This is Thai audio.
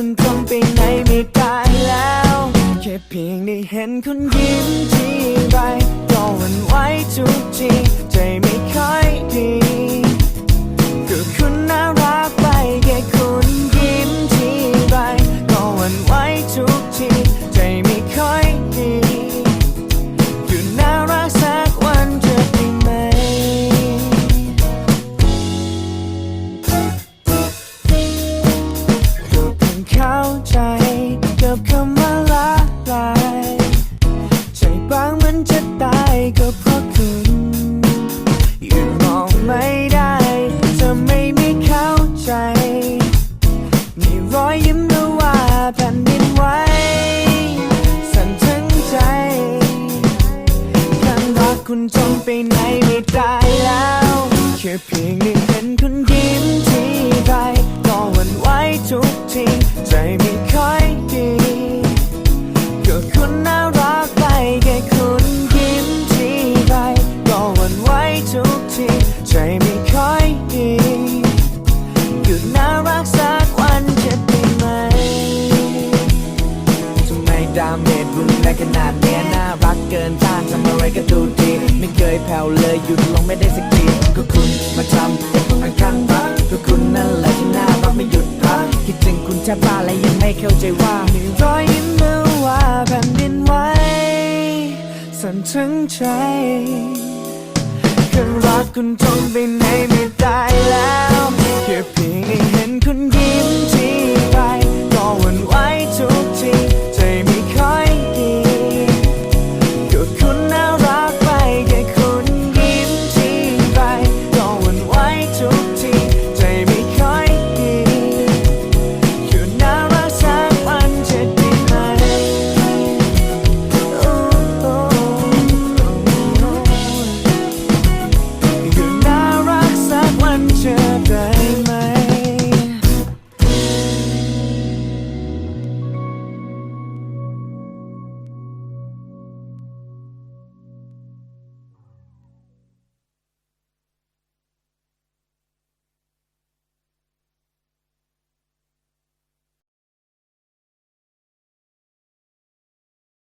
คุณคงไปไหนไม่ไกลแล้ว แค่เพียงได้เห็นคุณยิ้มทีไรก็หวั่นไหวทุก อยยิ้มรือว่าแผ่นดินไหวสั่นทั้งใจการรักคุณจมไปไหนไม่ได้แล้วแค่เพียงได้เห็นคุณยิ ขนาดเนี้ยน่ารักเกินต้านทำอะไรก็ดูดี ไม่เคยแผ่วเลยหยุดลงไม่ได้สักทีก็คุณมาทำให้ผมข้างรักก็คุณนั่นแหละที่น่ารักไม่หยุดพักคิดถึงคุณแทบบ้าและยังไม่เข้าใจว่ามีรอยยิ้มหรือว่าแผ่นดินไหวสั่นถึงใจแค่รักคุณทนไปไหนไม่ได้แล้วแค่เพียงได้เห็นคุณยิ้มที่ไร